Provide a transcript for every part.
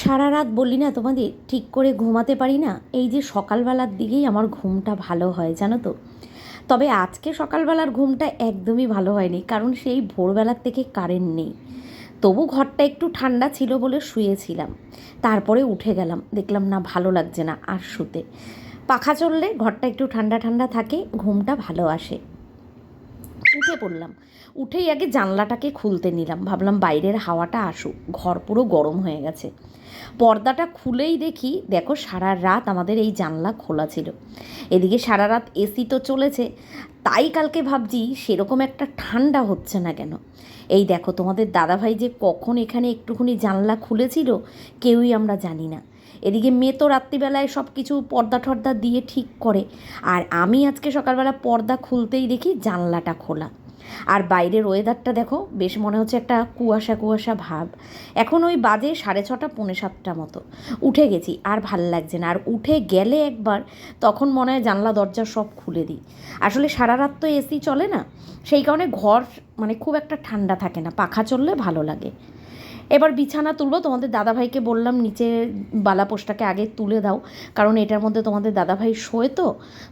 সারা রাত বললি না তোমাদের, ঠিক করে ঘুমাতে পারি না? এই যে সকালবেলার দিকেই আমার ঘুমটা ভালো হয়, জানো তো। তবে আজকে সকালবেলার ঘুমটা একদমই ভালো হয়নি, কারণ সেই ভোরবেলার থেকে কারেন্ট নেই। তবু ঘরটা একটু ঠান্ডা ছিল বলে শুয়েছিলাম। তারপরে উঠে গেলাম, দেখলাম না ভালো লাগছে না আর শুতে। পাখা চললে ঘরটা একটু ঠান্ডা ঠান্ডা থাকে, ঘুমটা ভালো আসে। উঠে পড়লাম, উঠেই আগে জানলাটাকে খুলতে নিলাম, ভাবলাম বাইরের হাওয়াটা আসুক, ঘর পুরো গরম হয়ে গেছে। পর্দাটা খুলেই দেখি, দেখো সারা রাত আমাদের এই জানলা খোলা ছিল। এদিকে সারা রাত এসি তো চলেছে, তাই কালকে ভাবছি সেরকম একটা ঠান্ডা হচ্ছে না কেন? এই দেখো তোমাদের দাদাভাই যে কখন এখানে একটুখানি জানলা খুলেছিল, কেউই আমরা জানি না। এদিকে মেয়ে তো রাত্রিবেলায় সব কিছু পর্দা টর্দা দিয়ে ঠিক করে, আর আমি আজকে সকালবেলা পর্দা খুলতেই দেখি জানলাটা খোলা। আর বাইরের ওয়েদারটা দেখো, বেশ মনে হচ্ছে একটা কুয়াশা কুয়াশা ভাব। এখন ওই বাজে সাড়ে ছটা, পৌনে সাতটা মতো। উঠে গেছি, আর ভালো লাগছে না। আর উঠে গেলে একবার, তখন মনে হয় জানলা, দরজা সব খুলে দিই। আসলে সারা রাত তো এসি চলে না, সেই কারণে ঘর মানে খুব একটা ঠান্ডা থাকে না, পাখা চললে ভালো লাগে। এবার বিছানা তুলবো, তোমাদের দাদাভাইকে বললাম নিচে বালাপোষটাকে আগে তুলে দাও, কারণ এটার মধ্যে তোমাদের দাদাভাই শোয় তো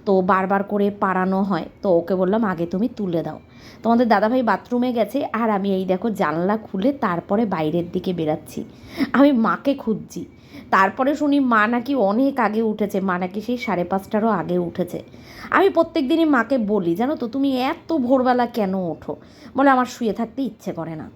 তো বারবার করে পাড়ানো হয়, তো ওকে বললাম আগে তুমি তুলে দাও। তোমাদের দাদাভাই বাথরুমে গেছে, আর আমি এই দেখো জানলা খুলে তারপরে বাইরের দিকে বেরাচ্ছি আমি মাকে খুঁজছি, তারপরে শুনি মা নাকি অনেক আগে উঠেছে, মা নাকি সেই সাড়ে পাঁচটারও আগে উঠেছে। আমি প্রত্যেক দিনই মাকে বলি, জানো তো, তুমি এত ভোরবেলা কেন ওঠো? বলে আমার শুয়ে থাকতে ইচ্ছে করে না।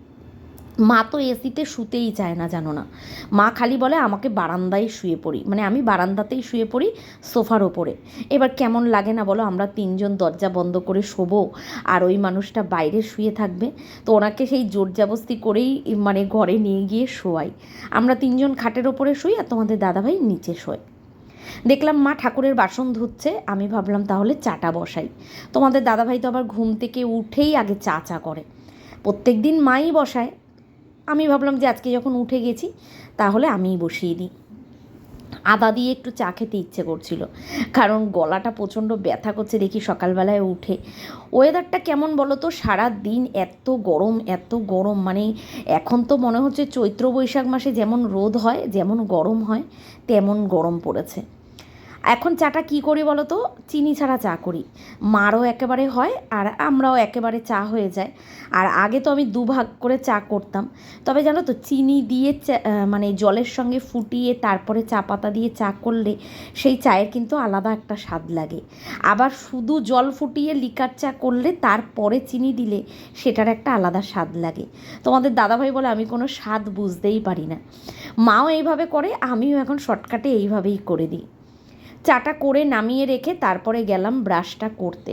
মা তো এসিতে শুতেই চায় না, জানো না। মা খালি বলে, আমাকে বারান্দায় শুয়ে পড়ি। মানে আমি বারান্দাতেই শুয়ে পড়ি, সোফার ওপরে। এবার কেমন লাগে না বলো, আমরা তিনজন দরজা বন্ধ করে শোবো আর ওই মানুষটা বাইরে শুয়ে থাকবে। তো ওনাকে সেই জোর জাবস্তি করেই মানে ঘরে নিয়ে গিয়ে শোয়াই। আমরা তিনজন খাটের ওপরে শুই আর তোমাদের দাদাভাই নিচে শোয়। দেখলাম মা ঠাকুরের বাসন ধুচ্ছে, আমি ভাবলাম তাহলে চাটা বসাই। তোমাদের দাদাভাই তো আবার ঘুম থেকে উঠেই আগে চা চা করে। প্রত্যেক দিন মাই বসায়। আমি ভাবলাম যে আজকে যখন উঠে গেছি, তাহলে আমিই বসিয়ে দিই। আদা দিয়ে একটু চা খেতে ইচ্ছে করছিল, কারণ গলাটা প্রচণ্ড ব্যথা করছে দেখি সকালবেলায় উঠে। ওয়েদারটা কেমন বলো তো সারা দিন এত গরম এত গরম মানে এখন তো মনে হচ্ছে চৈত্র বৈশাখ মাসে যেমন রোদ হয়, যেমন গরম হয়, তেমন গরম পড়েছে। এখন চাটা কি করি বলো তো চিনি ছাড়া চা করি। মারও একেবারে হয় আর আমরাও একেবারে চা হয়ে যায়। আর আগে তো আমি দুভাগ করে চা করতাম। তবে জানো তো, চিনি দিয়ে মানে জলের সঙ্গে ফুটিয়ে তারপরে চা পাতা দিয়ে চা করলে সেই চায়ের কিন্তু আলাদা একটা স্বাদ লাগে। আবার শুধু জল ফুটিয়ে লিকার চা করলে তারপরে চিনি দিলে সেটার একটা আলাদা স্বাদ লাগে। তোমাদের দাদাভাই বলে আমি কোনো স্বাদ বুঝতেই পারি না। মাও এইভাবে করে, আমিও এখন শর্টকাটে এইভাবেই করে দিই। চাটা করে নামিয়ে রেখে তারপরে গেলাম ব্রাশটা করতে।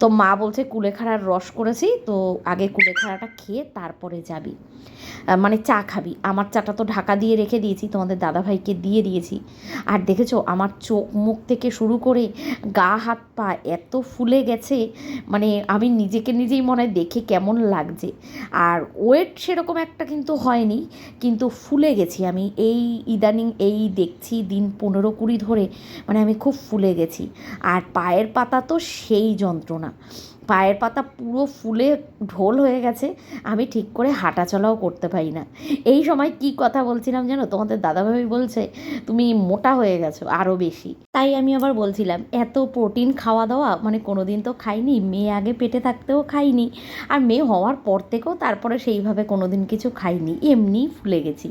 তো মা বলছে কুলেখাড়ার রস করেছি, তো আগে কুলেখাড়াটা খেয়ে তারপরে যাবি। মানে চা খাবি। আমার চাটা তো ঢাকা দিয়ে রেখে দিয়েছি, তোমাদের দাদাভাইকে দিয়ে দিয়েছি। আর দেখেছ, আমার চোখ মুখ থেকে শুরু করে গা, হাত, পা এত ফুলে গেছে মানে আমি নিজেকে নিজেই মনে হয় দেখে কেমন লাগছে। আর ওয়েট সেরকম একটা কিন্তু হয়নি, কিন্তু ফুলে গেছি আমি। এই ইদানিং এই দেখছি, দিন পনেরো কুড়ি ধরে মানে আমি খুব ফুলে গেছি। আর পায়ের পাতা তো সেই যন্ত্রণা। পায়ের পাতা পুরো ফুলে ঢোল হয়ে গেছে, আমি ঠিক করে হাঁটা চলাও করতে পারি না। এই সময় কি কথা বলছিলাম জানো? তোমাদের দাদাভাবি বলছে, তুমি মোটা হয়ে গেছো আরও বেশি। তাই আমি আবার বলছিলাম, এত প্রোটিন খাওয়া দাওয়া মানে কোনো দিন তো খাইনি, মেয়ে আগে পেটে থাকতেও খাইনি, আর মেয়ে হওয়ার পর থেকেও তারপরে সেইভাবে কোনো দিন কিছু খাইনি এমনিই ফুলে গেছি।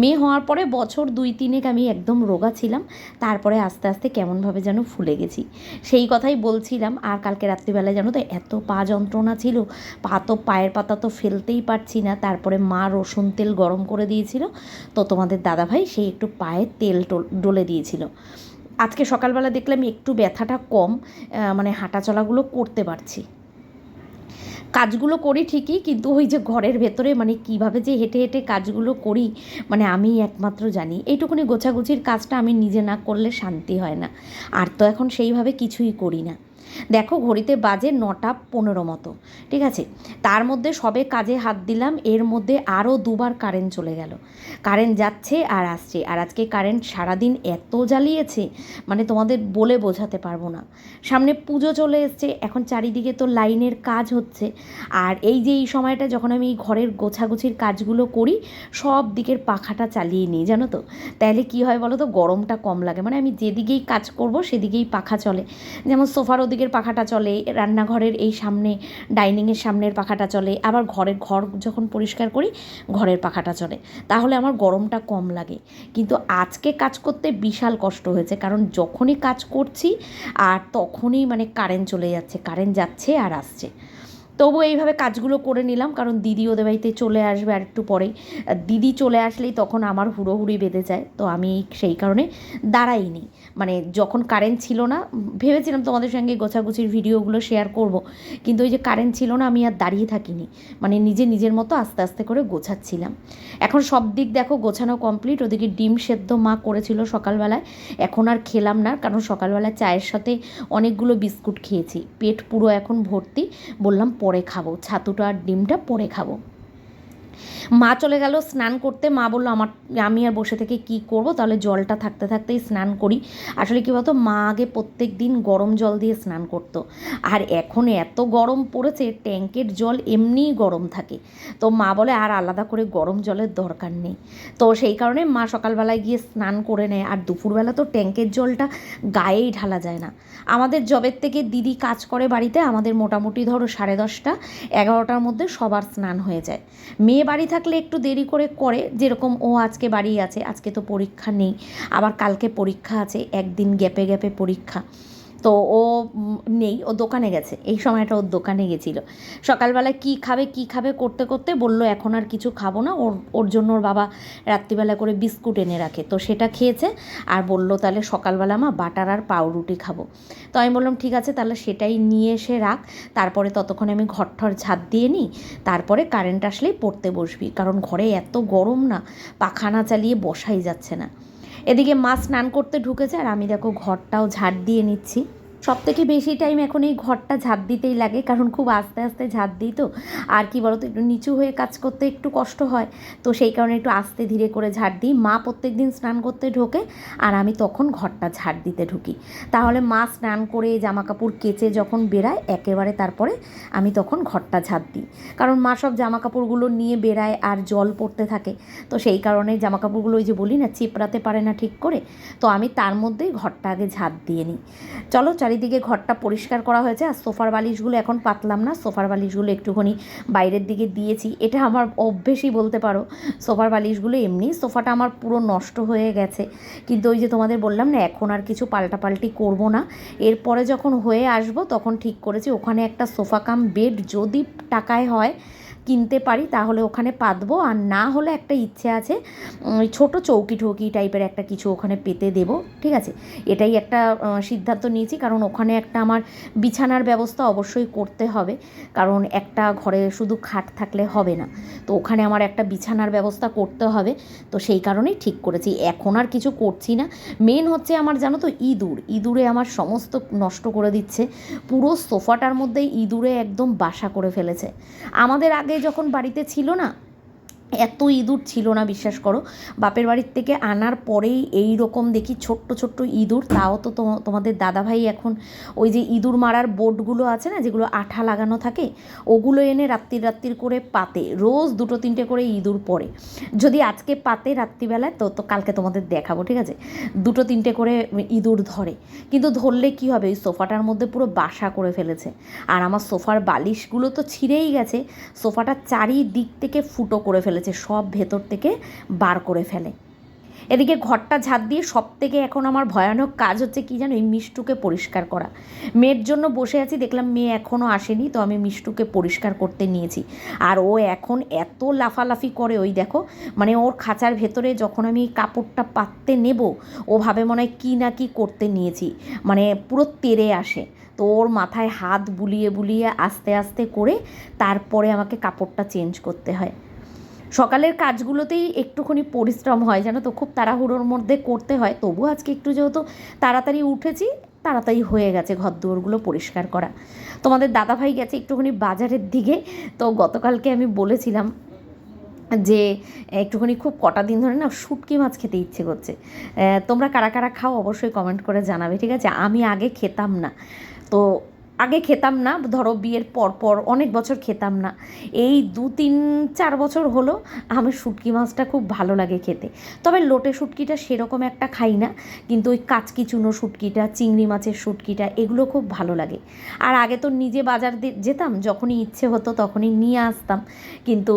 মেয়ে হওয়ার পরে বছর দুই তিনেক আমি একদম রোগা ছিলাম, তারপরে আস্তে আস্তে কেমনভাবে যেন ফুলে গেছি। সেই কথাই বলছিলাম, আর কালকে রাত্রিবেলায় জানো তো এত পা যন্ত্রণা ছিল, পা তো পায়ের পাতা তো ফেলতেই পারছি না। তারপরে মা রসুন তেল গরম করে দিয়েছিল। তো তোমাদের দাদাভাই সেই একটু পায়ে তেল ডলে দিয়েছিল। আজকে সকালবেলা দেখলাম একটু ব্যথাটা কম মানে হাঁটা চলাগুলো করতে পারছি। কাজগুলো করি ঠিকই, কিন্তু ওই যে ঘরের ভেতরে মানে কীভাবে যে হেঁটে হেঁটে কাজগুলো করি মানে আমি একমাত্র জানি। এইটুকুনি গোছাগুছির কাজটা আমি নিজে না করলে শান্তি হয় না। আর তো এখন সেইভাবে কিছুই করি না। দেখো ঘড়িতে বাজে নটা পনেরো মতো, ঠিক আছে? তার মধ্যে সবে কাজে হাত দিলাম, এর মধ্যে আরও দুবার কারেন্ট চলে গেল। কারেন্ট যাচ্ছে আর আসছে, আর আজকে কারেন্ট সারাদিন এত জ্বালিয়েছে মানে তোমাদের বলে বোঝাতে পারব না। সামনে পুজো চলে এসছে, এখন চারিদিকে তো লাইনের কাজ হচ্ছে, আর এই যে এই সময়টা যখন আমি এই ঘরের গোছাগুছির কাজগুলো করি, সব দিকের পাখাটা চালিয়ে নিই, জানো তো? তাহলে কি হয় বলো তো, গরমটা কম লাগে। মানে আমি যেদিকেই কাজ করব, সেদিকেই পাখা চলে। যেমন সোফার ওদিকের পাখাটা চলে, রান্নাঘরের এই সামনে, ডাইনিংয়ের সামনের পাখাটা চলে, আবার ঘরের ঘর যখন পরিষ্কার করি, ঘরের পাখাটা চলে। তাহলে আমার গরমটা কম লাগে। কিন্তু আজকে কাজ করতে বিশাল কষ্ট হয়েছে, কারণ যখনই কাজ করছি, আর তখনই মানে কারেন্ট চলে যাচ্ছে কারেন্ট যাচ্ছে আর আসছে। তবু এইভাবে কাজগুলো করে নিলাম, কারণ দিদি ওদের বাড়িতে চলে আসবে আর একটু পরেই। দিদি চলে আসলেই তখন আমার হুড়োহুড়ি বেঁধে যায়, তো আমি সেই কারণে দাঁড়াইনি। মানে যখন কারেন্ট ছিল না, ভেবেছিলাম তোমাদের সঙ্গে গোছাগুছির ভিডিওগুলো শেয়ার করব, কিন্তু ওই যে কারেন্ট ছিল না, আমি আর দাঁড়িয়ে থাকিনি। মানে নিজে নিজের মতো আস্তে আস্তে করে গোছাচ্ছিলাম। এখন সব দিক দেখো, গোছানো কমপ্লিট ওদিকে ডিম সেদ্ধ মা করেছিল সকালবেলায়। এখন আর খেলাম না, কারণ সকালবেলায় চায়ের সাথে অনেকগুলো বিস্কুট খেয়েছি। পেট পুরো এখন ভর্তি, বললাম পরে খাব ছাতুটা আর ডিমটা পরে খাব। মা চলে গেল, স্নান করতে। মা বলল, আমার, আমি আর বসে থেকে কি করব? তাহলে জলটা থাকতে থাকতেই স্নান করি। আসলে কী বলতো, মা আগে প্রত্যেক দিন গরম জল দিয়ে স্নান করতো। আর এখন এত গরম পড়েছে, ট্যাঙ্কের জল এমনিই গরম থাকে। তো মা বলে, আর আলাদা করে গরম জলের দরকার নেই। তো সেই কারণে মা সকালবেলায় গিয়ে স্নান করে নেয়। আর দুপুরবেলা তো ট্যাঙ্কের জলটা গায়েই ঢালা যায় না। আমাদের জবের থেকে দিদি কাজ করে বাড়িতে, আমাদের মোটামুটি ধরো সাড়ে দশটা, এগারোটার মধ্যে সবার স্নান হয়ে যায়। মেয়ে বাড়ি থাকলে একটু দেরি করে করে, যেরকম ও আজকে বাড়ি আছে, আজকে তো পরীক্ষা নেই। আবার কালকে পরীক্ষা আছে, একদিন গ্যাপে গ্যাপে পরীক্ষা। তো ও নেই, ও দোকানে গেছে। এই সময়টা ওর দোকানে গেছিল। সকালবেলা কি খাবে কি খাবে করতে করতে বলল, এখন আর কিছু খাব না। ওর ওর জন্য ওর বাবা রাত্রিবেলা করে বিস্কুট এনে রাখে। তো সেটা খেয়েছে আর বলল, তাহলে সকালবেলা মা বাটার আর পাউরুটি খাব। তো আমি বললাম, ঠিক আছে, তাহলে সেটাই নিয়ে এসে রাখ। তারপরে ততক্ষণে আমি ঘর ঠর ঝাঁপ দিয়ে নিই। তারপরে কারেন্ট আসলেই পড়তে বসবি। কারণ ঘরে এত গরম না পাখা না চালিয়ে বসাই যাচ্ছে না। এদিকে মা স্নান করতে ঢুকেছে আর আমি দেখো ঘরটাও ঝাড় দিয়ে নিচ্ছি। সব থেকে বেশি টাইম এখন এই ঘরটা ঝাঁপ দিতেই লাগে, কারণ খুব আস্তে আস্তে ঝাঁপ দিই তো। আর কি বলতো, একটু নিচু হয়ে কাজ করতে একটু কষ্ট হয়, তো সেই কারণে একটু আস্তে ধীরে করে ঝাড় দিই। মা প্রত্যেক দিন স্নান করতে ঢোকে আর আমি তখন ঘরটা ঝাড় দিতে ঢুকি। তাহলে মা স্নান করে জামা কাপড় কেচে যখন বেরায় একেবারে তারপরে আমি তখন ঘরটা ঝাড় দিই। কারণ মা সব জামা কাপড়গুলো নিয়ে বেরায় আর জল পড়তে থাকে, তো সেই কারণে জামা কাপড়গুলো ওই যে বলি না, চিপড়াতে পারে না ঠিক করে, তো আমি তার মধ্যেই ঘরটা আগে ঝাঁপ দিয়ে নিই। চলো চারিদিকে ঘরটা পরিষ্কার করা হয়েছে আর সোফার বালিশগুলো এখন পাতলাম না, সোফার বালিশগুলো একটুখানি বাইরের দিকে দিয়েছি। এটা আমার অভ্যেসই বলতে পারো, সোফার বালিশগুলো এমনি, সোফাটা আমার পুরো নষ্ট হয়ে গেছে। কিন্তু ওই যে তোমাদের বললাম না, এখন আর কিছু পাল্টাপাল্টি করব না। এরপরে যখন হয়ে আসব, তখন ঠিক করেছি, ওখানে একটা সোফা কাম বেড যদি টাকায় হয় কিনতে পারি, তাহলে ওখানে পাতবো। আর না হলে একটা ইচ্ছে আছে ওই ছোটো চৌকি ঠৌকি টাইপের একটা কিছু ওখানে পেতে দেব, ঠিক আছে? এটাই একটা সিদ্ধান্ত নিয়েছি, কারণ ওখানে একটা আমার বিছানার ব্যবস্থা অবশ্যই করতে হবে, কারণ একটা ঘরে শুধু খাট থাকলে হবে না। তো ওখানে আমার একটা বিছানার ব্যবস্থা করতে হবে, তো সেই কারণেই ঠিক করেছি। এখন আর কিছু করছি না। মেন হচ্ছে আমার, জানো তো, ইঁদুর। ইঁদুরে আমার সমস্ত নষ্ট করে দিচ্ছে। পুরো সোফাটার মধ্যে ইঁদুরে একদম বাসা করে ফেলেছে। আমাদের আগে যখন বাড়িতে ছিল না এত ইঁদুর ছিল না, বিশ্বাস করো। বাপের বাড়ির থেকে আনার পরেই এই রকম দেখি ছোট্ট ছোট্ট ইঁদুর। তাও তো তোমাদের দাদাভাই এখন ওই যে ইঁদুর মারার বোর্ডগুলো আছে না, যেগুলো আঠা লাগানো থাকে, ওগুলো এনে রাত্রির রাত্রির করে পাতে। রোজ দুটো, তিনটে করে ইঁদুর পড়ে। যদি আজকে পাতে রাত্রিবেলায়, তো তো কালকে তোমাদের দেখাবো, ঠিক আছে? দুটো, তিনটে করে ইঁদুর ধরে। কিন্তু ধরলে কি হবে? ওই সোফাটার মধ্যে পুরো বাসা করে ফেলেছে। আর আমার সোফার বালিশগুলো তো ছিঁড়েই গেছে। সোফাটার চারিদিক থেকে ফুটো করে ফেলেছে। সব ভেতর থেকে বার করে ফেলে। এদিকে ঘরটা ঝাঁপ দিয়ে সব থেকে এখন আমার ভয়ানক কাজ হচ্ছে কি জানো, এই মিষ্টুকে পরিষ্কার করা। মেয়ের জন্য বসে আছি, দেখলাম মেয়ে এখনও আসেনি, তো আমি মিষ্টুকে পরিষ্কার করতে নিয়েছি। আর ও এখন এত লাফালাফি করে, ওই দেখো মানে ওর খাঁচার ভেতরে যখন আমি কাপড়টা পাততে নেব, ও ভাবে মনে হয় কী না কী করতে নিয়েছি মানে পুরো তেরে আসে। তো ওর মাথায় হাত বুলিয়ে বুলিয়ে আস্তে আস্তে করে তারপরে আমাকে কাপড়টা চেঞ্জ করতে হয়। সকালের কাজগুলোতেই একটুখানি পরিশ্রম হয়, জানো তো? খুব তাড়াহুড়োর মধ্যে করতে হয়। তবু আজকে একটু যেহেতু তাড়াতাড়ি উঠেছি, তাড়াতাড়ি হয়ে গেছে ঘর দুয়ারগুলো পরিষ্কার করা। তোমাদের দাদাভাই গেছে একটুখানি বাজারের দিকে। তো গতকালকে আমি বলেছিলাম যে, একটুখানি খুব কটা দিন ধরে না শুটকি মাছ খেতে ইচ্ছে করছে। তোমরা কারা কারা খাও অবশ্যই কমেন্ট করে জানাবে, ঠিক আছে? আমি আগে খেতাম না। তো আগে খেতাম না, ধরো বিয়ের পর পর অনেক বছর খেতাম না। এই দু, তিন, চার বছর হলো আমার শুটকি মাছটা খুব ভালো লাগে খেতে। তবে লোটে শুটকিটা সেরকম একটা খাই না, কিন্তু ওই কাচকি চুনো শুটকিটা, চিংড়ি মাছের শুটকিটা, এগুলো খুব ভালো লাগে। আর আগে তো নিজে বাজার যেতাম, যখনই ইচ্ছে হতো তখনই নিয়ে আসতাম। কিন্তু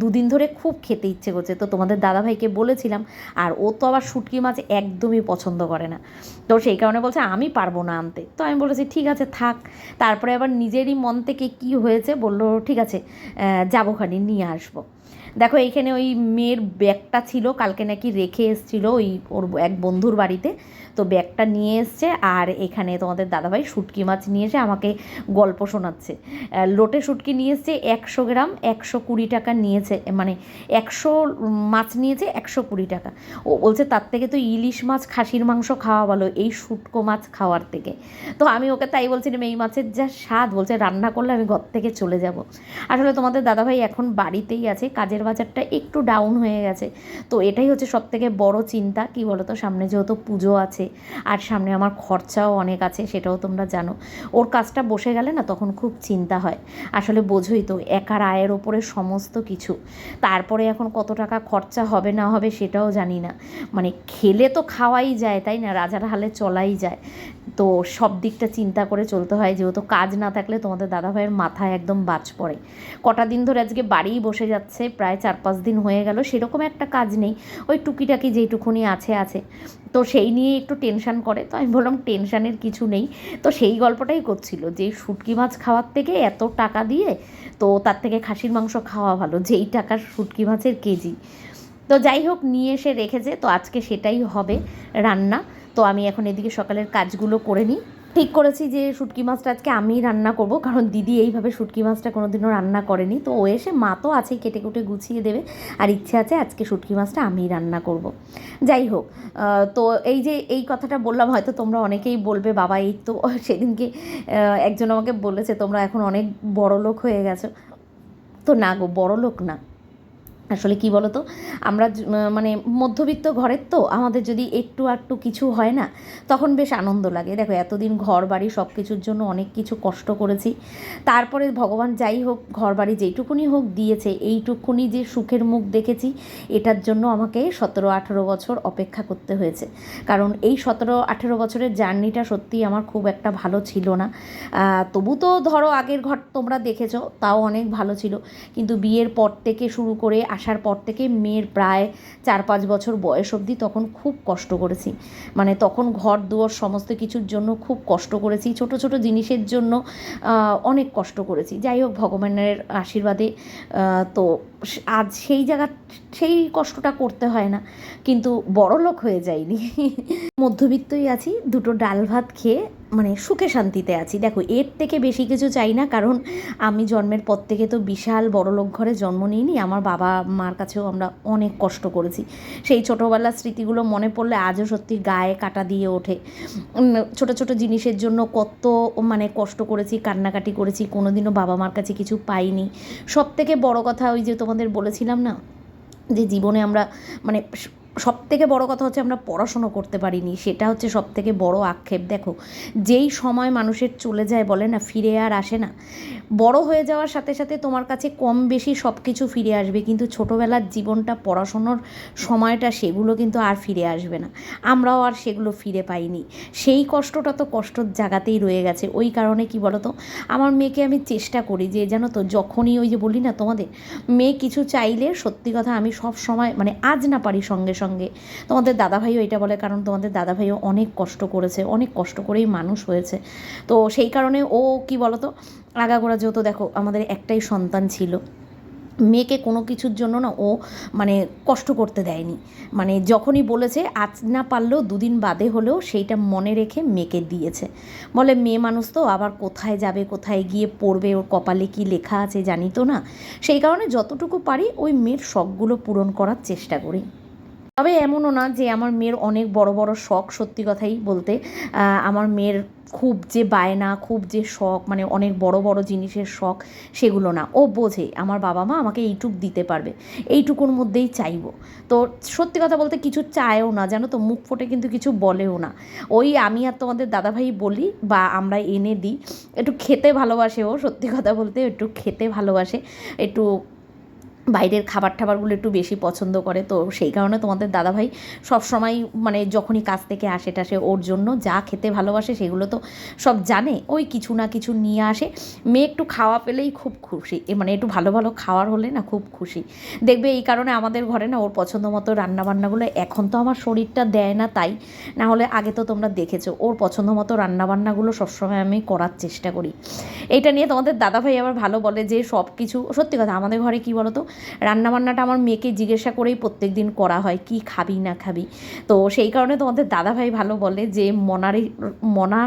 দুদিন ধরে খুব খেতে ইচ্ছে করছে। তো তোমাদের দাদাভাইকে বলেছিলাম, আর ও তো আবার শুটকি মাছ একদমই পছন্দ করে না। তো সেই কারণে বলছে, আমি পারব না আনতে। তো আমি বলেছি, ঠিক আছে, থাক। তারপরে আবার নিজেরই মন থেকে কি হয়েছে বলল ঠিক আছে আহ, যাব খানি নিয়ে আসব। দেখো, এইখানে ওই মেয়ের ব্যাগটা ছিল, কালকে নাকি রেখে এসেছিল ওই ওর এক বন্ধুর বাড়িতে। তো ব্যাগটা নিয়ে এসছে আর এখানে তোমাদের দাদাভাই শুটকি মাছ নিয়ে এসে আমাকে গল্প শোনাচ্ছে। লোটে শুটকি নিয়ে এসছে একশো গ্রাম, একশো কুড়ি টাকা নিয়েছে মানে একশো মাছ নিয়েছে একশো কুড়ি টাকা। ও বলছে, তার থেকে তো ইলিশ মাছ, খাসির মাংস খাওয়া ভালো, এই শুটকো মাছ খাওয়ার থেকে। তো আমি ওকে তাই বলছিলাম এই মাছের যা স্বাদ, বলছে, রান্না করলে আমি ঘর থেকে চলে যাব। আসলে তোমাদের দাদাভাই এখন বাড়িতেই আছে, কাজের বাজারটা একটু ডাউন হয়ে গেছে। তো এটাই হচ্ছে সব থেকে বড় চিন্তা, কি বলতো? সামনে যেহেতু পুজো আছে, আর সামনে আমার খরচাও অনেক আছে, সেটাও তোমরা জানো। ওর কাজটা বসে গেলে না তখন খুব চিন্তা হয়। আসলে বোঝোই তো, একার আয়ের ওপরে সমস্ত কিছু। তারপরে এখন কত টাকা খরচা হবে না হবে সেটাও জানি না। মানে খেলে তো খাওয়াই যায়, তাই না? রাজার হালে চলাই যায়। তো সব দিকটা চিন্তা করে চলতে হয়। যেহেতু কাজ না থাকলে তোমাদের দাদাভাইয়ের মাথায় একদম বাজ পড়ে। কটা দিন ধরে আজকে বাড়িই বসে যাচ্ছে, প্রায় চার পাঁচ দিন হয়ে গেল, সেরকম একটা কাজ নেই। ওই টুকিটাকি যেইটুকুনি আছে আছে। তো সেই নিয়ে একটু টেনশান করে, তো আমি বললাম টেনশানের কিছু নেই। তো সেই গল্পটাই করছিল যে শুটকি মাছ খাওয়ার থেকে এত টাকা দিয়ে তো তার থেকে খাসির মাংস খাওয়া ভালো, যেই টাকার শুটকি মাছের কেজি। তো যাই হোক, নিয়ে এসে রেখেছে, তো আজকে সেটাই হবে রান্না। তো আমি এখন এদিকে সকালের কাজগুলো করে নিই। ঠিক করেছি যে শুটকি মাছটা আজকে আমিই রান্না করব, কারণ দিদি এইভাবে শুটকি মাছটা কোনোদিনও রান্না করেনি। তো ও এসে, মা তো আছেই, কেটে কুটে গুছিয়ে দেবে। আর ইচ্ছে আছে আজকে শুটকি মাছটা আমিই রান্না করব। যাই হোক তো এই যে এই কথাটা বললাম, হয়তো তোমরা অনেকেই বলবে, বাবা, এই তো সেদিনকে একজন আমাকে বলেছে, তোমরা এখন অনেক বড় লোক হয়ে গেছো। তো না গো বড় লোক না। আসলে কি বলো তো আমরা মানে মধ্যবিত্ত ঘরের তো, আমাদের যদি একটু আধটু কিছু হয় না, তখন বেশ আনন্দ লাগে। দেখো, এতদিন ঘর বাড়ি সব কিছুর জন্য অনেক কিছু কষ্ট করেছি। তারপরে ভগবান যাই হোক ঘর বাড়ি যেইটুকুনি হোক দিয়েছে, এইটুকুনি যে সুখের মুখ দেখেছি, এটার জন্য আমাকে সতেরো আঠেরো বছর অপেক্ষা করতে হয়েছে। কারণ এই সতেরো আঠেরো বছরের জার্নিটা সত্যিই আমার খুব একটা ভালো ছিল না। তবু তো ধরো আগের ঘর তোমরা দেখেছ, তাও অনেক ভালো ছিল। কিন্তু বিয়ের পর থেকে শুরু করে আসার পর থেকে মেয়ের প্রায় চার পাঁচ বছর বয়স অবধি তখন খুব কষ্ট করেছি। মানে তখন ঘর দুয়ার সমস্ত কিছুর জন্য খুব কষ্ট করেছি, ছোট ছোট জিনিসের জন্য অনেক কষ্ট করেছি। যাই হোক, ভগবানের আশীর্বাদে তো আজ সেই জায়গা, সেই কষ্টটা করতে হয় না। কিন্তু বড় লোক হয়ে যায়নি মধ্যবিত্তই আছি, দুটো ডাল ভাত খেয়ে মানে সুখে শান্তিতে আছি। দেখো, এর থেকে বেশি কিছু চাই না, কারণ আমি জন্মের পর থেকে তো বিশাল বড়লোক ঘরে জন্ম নিইনি। আমার বাবা মার কাছেও আমরা অনেক কষ্ট করেছি। সেই ছোটোবেলার স্মৃতিগুলো মনে পড়লে আজও সত্যি গায়ে কাটা দিয়ে ওঠে। ছোট ছোট জিনিসের জন্য কত মানে কষ্ট করেছি, কান্নাকাটি করেছি, কোনোদিনও বাবা মার কাছে কিছু পাইনি। সব থেকে বড় কথা ওই যে তোমাদের বলেছিলাম না, যে জীবনে আমরা মানে সব থেকে বড় কথা হচ্ছে আমরা পড়াশুনো করতে পারিনি, সেটা হচ্ছে সব থেকে বড় আক্ষেপ। দেখো, যেই সময় মানুষের চলে যায় বলে না, ফিরে আর আসে না, বড় হয়ে যাওয়ার সাথে সাথে তোমার কাছে কম বেশি সব কিছু ফিরে আসবে, কিন্তু ছোটোবেলার জীবনটা পড়াশোনার সময়টা সেগুলো কিন্তু আর ফিরে আসবে না। আমরাও আর সেগুলো ফিরে পাইনি। সেই কষ্টটা তো কষ্টর জায়গাতেই রয়ে গেছে। ওই কারণে কি বলো তো আমার মেয়েকে আমি চেষ্টা করি যে, জানো তো, যখনই ওই যে বলি না তোমাদের, মেয়ে কিছু চাইলে সত্যি কথা আমি সব সময় মানে আজ না পারি সঙ্গে সঙ্গে তোমাদের দাদাভাইও এটা বলে, কারণ তোমাদের দাদাভাইও অনেক কষ্ট করেছে, অনেক কষ্ট করেই মানুষ হয়েছে। তো সেই কারণে ও কি বলতো, আগাগোড়া যেহেতু দেখো, আমাদের একটাই সন্তান ছিল। মেয়েকে কোনো কিছুর জন্য না ও মানে কষ্ট করতে দেয়নি। মানে যখনই বলেছে, আজ না পারলেও দুদিন বাদে হলেও সেইটা মনে রেখে মেয়েকে দিয়েছে। বলে, মেয়ে মানুষ তো, আবার কোথায় যাবে, কোথায় গিয়ে পড়বে, ওর কপালে কি লেখা আছে জানি তো না? সেই কারণে যতটুকু পারি ওই মেয়ের শখগুলো পূরণ করার চেষ্টা করি। তবে এমনও না যে আমার মেয়ের অনেক বড় বড় শখ, সত্যি কথাই বলতে। আমার মেয়ের খুব যে বায়না, খুব যে শখ মানে অনেক বড় বড় জিনিসের শখ, সেগুলো না। ও বোঝে, আমার বাবা মা আমাকে এইটুক দিতে পারবে, এইটুকুর মধ্যেই চাইব। তো সত্যি কথা বলতে কিছু চায়ও না, জানো তো, মুখ ফোটে কিন্তু কিছু বলেও না। ওই আমি আর তোমাদের দাদাভাই বলি বা আমরা এনে দিই, একটু খেতে ভালোবাসে ও, সত্যি কথা বলতে একটু খেতে ভালোবাসে, একটু বাইরের খাবার টাবারগুলো একটু বেশি পছন্দ করে। তো সেই কারণে তোমাদের দাদাভাই সবসময় মানে যখনই কাজ থেকে আসে টাসে ওর জন্য যা খেতে ভালোবাসে সেগুলো তো সব জানে। ওই কিছু না কিছু নিয়ে আসে। মেয়ে একটু খাওয়া পেলেই খুব খুশি। মানে একটু ভালো ভালো খাওয়ার হলে না খুব খুশি। দেখবে এই কারণে আমাদের ঘরে না ওর পছন্দ মতো রান্নাবান্নাগুলো এখন তো আমার শরীরটা দেয় না তাই। না হলে আগে তো তোমরা দেখেছ, ওর পছন্দ মতো রান্নাবান্নাগুলো সবসময় আমি করার চেষ্টা করি। এটা নিয়ে তোমাদের দাদাভাই আবার ভালো বলে যে সব কিছু সত্যি কথা আমাদের ঘরে কী বলো তো রান্নাবান্নাটা আমার মেয়েকে জিজ্ঞাসা করেই প্রত্যেক দিন করা হয়, কি খাবি, না খাবি? তো সেই কারণে তোমাদের দাদাভাই ভালো বলে যে মনারই মনা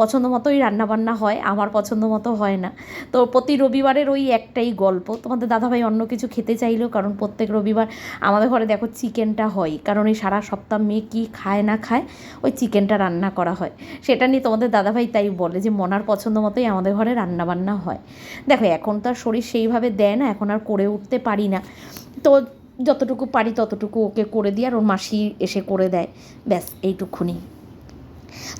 পছন্দ মতোই রান্নাবান্না হয়, আমার পছন্দ মতো হয় না। তো প্রতি রবিবারের ওই একটাই গল্প। তোমাদের দাদাভাই অন্য কিছু খেতে চাইলেও, কারণ প্রত্যেক রবিবার আমাদের ঘরে দেখো চিকেনটা হয়, কারণ এই সারা সপ্তাহ মেয়ে কী খায়, না খায়, ওই চিকেনটা রান্না করা হয়। সেটা নিয়ে তোমাদের দাদাভাই তাই বলে যে, মনার পছন্দ মতোই আমাদের ঘরে রান্নাবান্না হয়। দেখো, এখন তো আর শরীর সেইভাবে দেয় না, এখন আর করে উঠতে পারি না। তো যতটুকু পারি ততটুকু ওকে করে দিই আর ওর মাসি এসে করে দেয়। ব্যাস, এইটুকুনি।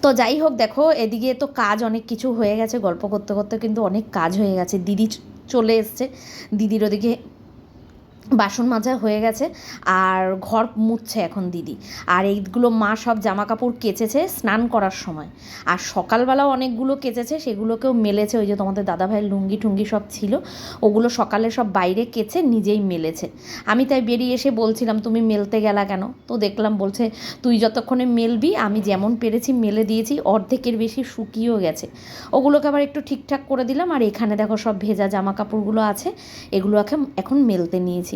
তো যাই হোক, দেখো, এদিকে তো কাজ অনেক কিছু হয়ে গেছে। গল্প করতে করতে কিন্তু অনেক কাজ হয়ে গেছে। দিদি চলে এসছে। দিদির ওদিকে বাসন মাজা হয়ে গেছে আর ঘর মুছছে এখন দিদি। আর এইগুলো মা সব জামা কাপড় কেচেছে স্নান করার সময়। আর সকালবেলাও অনেকগুলো কেচেছে, সেগুলোকেও মেলেছে ওই যে তোমাদের দাদাভাইয়ের লুঙ্গি টুঙ্গি সব ছিল। ওগুলো সকালে সব বাইরে কেচে নিজেই মেলেছে। আমি তাই বেরিয়ে এসে বলছিলাম, তুমি মেলতে গেলা কেন? তো দেখলাম বলছে, তুই যতক্ষণে মেলবি, আমি যেমন পেরেছি মেলে দিয়েছি, অর্ধেকের বেশি শুকিয়েও গেছে। ওগুলোকে আবার একটু ঠিকঠাক করে দিলাম, আর এখানে দেখো সব ভেজা জামা কাপড়গুলো আছে এগুলো এখন এখন মেলতে নিয়েছি।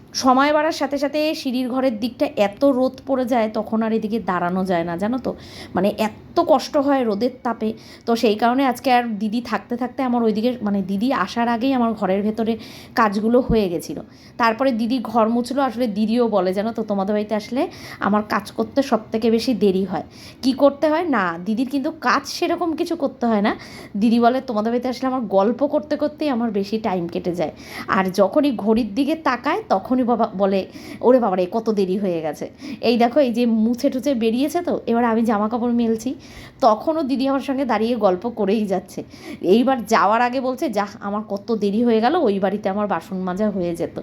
সময় বাড়ার সাথে সাথে সিঁড়ির ঘরের দিকটা এত রোদ পড়ে যায়, তখন আর এদিকে দাঁড়ানো যায় না, জানো তো? মানে এত কষ্ট হয় রোদের তাপে। তো সেই কারণে আজকে আর দিদি থাকতে থাকতে আমার ওইদিকে মানে দিদি আসার আগেই আমার ঘরের ভেতরে কাজগুলো হয়ে গেছিল। তারপরে দিদি ঘর মুছলো, আসলে দিদিও বলে, জানো তো, তোমাদের বাড়িতে আসলে আমার কাজ করতে সব থেকে বেশি দেরি হয়। কি করতে হয়? না, দিদির কিন্তু কাজ সেরকম কিছু করতে হয় না। দিদি বলে, তোমাদের বাড়িতে আসলে আমার গল্প করতে, করতেই আমার বেশি টাইম কেটে যায়। আর যখনই ঘড়ির দিকে তাকায়, তখনই বাবা বলে, ওরে বাবারে, কত দেরি হয়ে গেছে। এই দেখো, এই যে মুছে টুছে বেরিয়েছে তো, এবার আমি জামা কাপড় মেলছি। তখনও দিদি আমার সঙ্গে দাঁড়িয়ে গল্প করেই যাচ্ছে। এইবার যাওয়ার আগে বলছে, যা, আমার কত দেরি হয়ে গেল, ওই বাড়িতে আমার বাসন মাজা হয়ে যেত।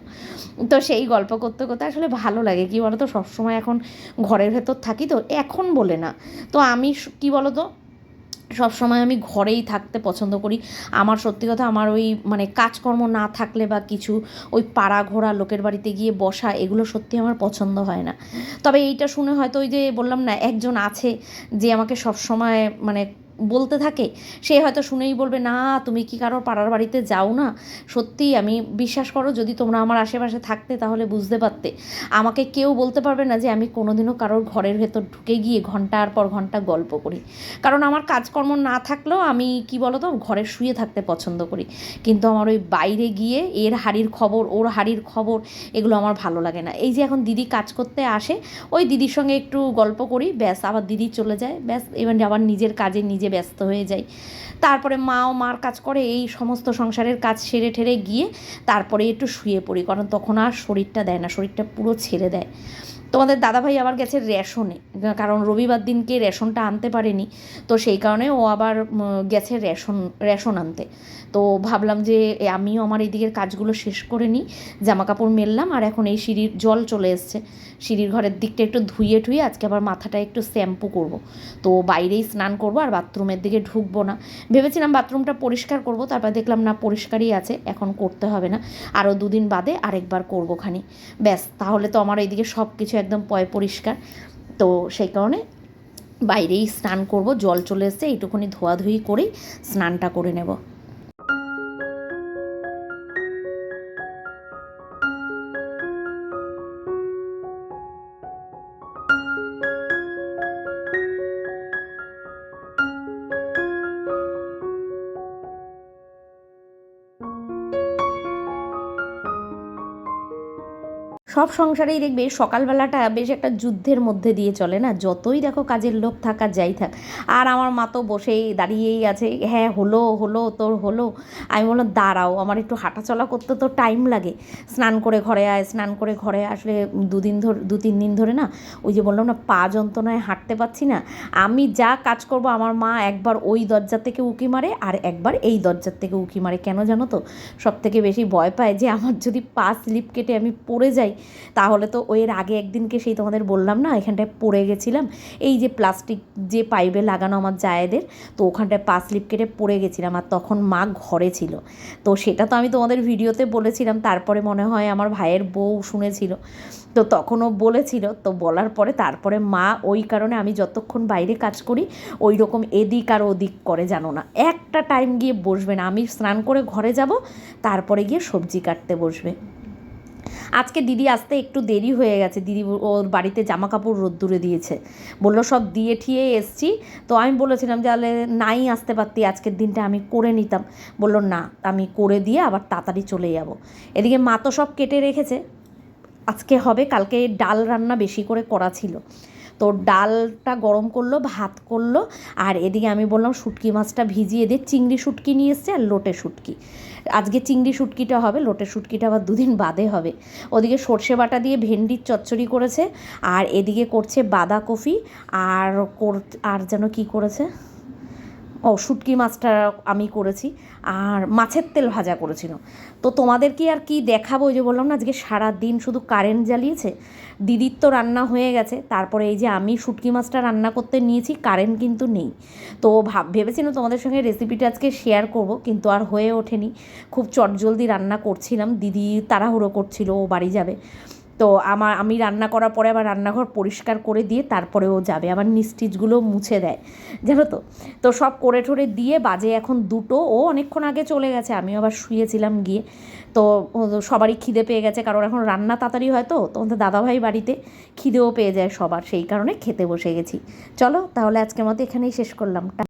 তো সেই গল্প করতে করতে আসলে ভালো লাগে। কী বলো তো সবসময় এখন ঘরের ভেতর থাকি তো, এখন বলে না। তো আমি কী বলো তো সবসময় আমি ঘরেই থাকতে পছন্দ করি। আমার সত্যি কথা আমার ওই মানে কাজকর্ম না থাকলে বা কিছু ওই পাড়া ঘোরা লোকের বাড়িতে গিয়ে বসা এগুলো সত্যি আমার পছন্দ হয় না। তবে এইটা শুনে হয়তো ওই যে বললাম না, একজন আছে যে আমাকে সবসময় মানে বলতে থাকে, সে হয়তো শুনেই বলবে, না, তুমি কি কারোর পাড়ার বাড়িতে যাও না? সত্যিই আমি বিশ্বাস করো, যদি তোমরা আমার আশেপাশে থাকতে তাহলে বুঝতে পারতে। আমাকে কেউ বলতে পারবে না যে আমি কোনোদিনও কারোর ঘরের ভেতর ঢুকে গিয়ে ঘণ্টার পর ঘণ্টা গল্প করি। কারণ আমার কাজকর্ম না থাকলেও আমি, কি বলতো, ঘরে শুয়ে থাকতে পছন্দ করি। কিন্তু আমার ওই বাইরে গিয়ে এর হাড়ির খবর, ওর হাড়ির খবর, এগুলো আমার ভালো লাগে না। এই যে এখন দিদি কাজ করতে আসে, ওই দিদির সঙ্গে একটু গল্প করি, ব্যাস, আবার দিদি চলে যায়। ব্যাস এবার আবার নিজের কাজে নিজে ব্যস্ত হয়ে যাই। তারপরে মাও মার কাজ করে, এই সমস্ত সংসারের কাজ সেরে ঠেরে গিয়ে তারপরে একটু শুয়ে পড়ি, কারণ তখন আর শরীরটা দেয় না, শরীরটা পুরো ছেড়ে দেয়। তোমাদের দাদাভাই আবার গেছে রেশনে, কারণ রবিবার দিনকে রেশনটা আনতে পারেনি, তো সেই কারণে ও আবার গেছে রেশন রেশন আনতে। তো ভাবলাম যে আমিও আমার এই দিকের কাজগুলো শেষ করে নিই জামা কাপড় মেললাম, আর এখন এই সিঁড়ির জল চলে এসছে। সিঁড়ির ঘরের দিকটা একটু ধুয়ে টুয়ে আজকে আবার মাথাটা একটু শ্যাম্পু করব। তো বাইরেই স্নান করব, আর বাথরুমের দিকে ঢুকবো না। ভেবেছিলাম বাথরুমটা পরিষ্কার করব, তারপর দেখলাম না পরিষ্কারই আছে, এখন করতে হবে না। আরও দুদিন বাদে আরেকবার করব খানি। ব্যাস, তাহলে তো আমার এইদিকে সব কিছু একদম পয় পরিষ্কার। তো সেই কারণে বাইরেই স্নান করব, জল চলে এসছে, এইটুকুনি ধোয়াধুয়ি করেই স্নানটা করে নেব। সব সংসারেই দেখবে সকালবেলাটা বেশ একটা যুদ্ধের মধ্যে দিয়ে চলে না? যতই দেখো কাজের লোক থাকা যাই থাক। আর আমার মা তো বসেই দাঁড়িয়েই আছে হ্যাঁ হলো হলো, তোর হলো। আমি বললাম, দাঁড়াও, আমার একটু হাঁটাচলা করতে তো টাইম লাগে। স্নান করে ঘরে আয়, স্নান করে ঘরে আসলে দুদিন ধরে, দু, তিন দিন ধরে না ওই যে বললাম না, পা যন্ত্রণায় হাঁটতে পারছি না। আমি যা কাজ করব, আমার মা একবার ওই দরজা থেকে উঁকি মারে আর একবার এই দরজার থেকে উঁকি মারে। কেন জানো তো? সব থেকে বেশি ভয় পায় যে আমার যদি পা স্লিপ কেটে আমি পড়ে যাই তাহলে তো এর আগে একদিনকে সেই তোমাদের বললাম না, এখানটায় পড়ে গেছিলাম। এই যে প্লাস্টিক যে পাইপে লাগানো আমার জায়েদের, তো ওখানটায় পা স্লিপ কেটে পড়ে গেছিলাম আর তখন মা ঘরে ছিল। তো সেটা তো আমি তোমাদের ভিডিওতে বলেছিলাম, তারপরে মনে হয় আমার ভাইয়ের বউ শুনেছিল। তো তখনও বলেছিল, তো বলার পরে তারপরে মা ওই কারণে আমি যতক্ষণ বাইরে কাজ করি ওই রকম এদিক আর ওদিক করে জানো না। একটা টাইম গিয়ে বসবে না, আমি স্নান করে ঘরে যাব, তারপরে গিয়ে সবজি কাটতে বসবে। আজকে দিদি আসতে একটু দেরি হয়ে গেছে। দিদি ওর বাড়িতে জামা কাপড় রোদ্দুরে দিয়েছে। বলল, সব দিয়ে ঠিয়ে এসছি। তো আমি বলেছিলাম যে তাহলে নাই আসতে পারতি, আজকের দিনটা আমি করে নিতাম। বলল, না, আমি করে দিয়ে আবার তাড়াতাড়ি চলে যাব। এদিকে মা তো সব কেটে রেখেছে। আজকে হবে, কালকে ডাল রান্না বেশি করে করা ছিল। তো ডালটা গরম করল, ভাত করল, আর এদিকে আমি বললাম, শুটকি মাছটা ভিজিয়ে দিয়ে চিংড়ি শুটকি নিয়ে এসছে আর লোটে শুটকি। আজকে চিংড়ি শুটকিটা হবে লোটে শুটকিটা আবার দুদিন বাদে হবে। ওদিকে সর্ষে বাটা দিয়ে ভেন্ডির চচ্চড়ি করেছে, আর এদিকে করছে বাঁধাকপি, আর আর যেন কি করেছে? ও, শুটকি মাছটা আমি করেছি। আর মাছের তেল ভাজা করেছিল। তো তোমাদের কি আর কি দেখাবো যে বললাম না, আজকে সারা দিন শুধু কারেন্ট জ্বালিয়েছে, দিদির তো রান্না হয়ে গেছে, তারপরে এই যে আমি শুটকি মাছটা রান্না করতে নিয়েছি কারেন্ট কিন্তু নেই। তো ভাব ভেবেছিলাম তোমাদের সঙ্গে রেসিপিটা আজকে শেয়ার করব, কিন্তু আর হয়ে ওঠেনি। খুব চটজলদি রান্না করছিলাম, দিদি তাড়াহুড়ো করছিল, ও বাড়ি যাবে। তো আমার, আমি রান্না করার পরে আবার রান্নাঘর পরিষ্কার করে দিয়ে তারপরে ও যাবে, আবার নিস্টিচগুলো মুছে দেয়, জানো তো? তো সব করে ঠরে দিয়ে বাজে এখন দুটো, ও অনেকক্ষণ আগে চলে গেছে, আমিও আবার শুয়েছিলাম গিয়ে, তো সবারই খিদে পেয়ে গেছে, কারণ এখন রান্না তাড়াতাড়ি হয় তো তোমাদের দাদাভাই বাড়িতে খিদেও পেয়ে যায় সবার, সেই কারণে খেতে বসে গেছি, চলো তাহলে আজকের মতো এখানেই শেষ করলাম